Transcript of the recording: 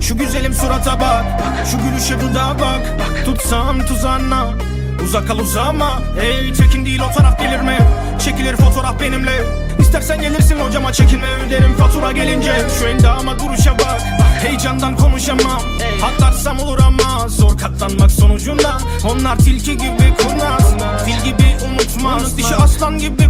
surata bak Şu gülüşe dudağa bak. Tutsam tuzağına Uzak kal uzama Ey tekin değil o taraf delirme Çekilir fotoğraf benimle. İstersen gelirsin hocama çekinme öderim fatura gelince. Şu endama duruşa bak Heyecandan konuşamam. Atlarsam olur ama Zor katlanmak sonucunda. Onlar tilki gibi kurnaz Fil gibi unutmaz. Dişi aslan gibi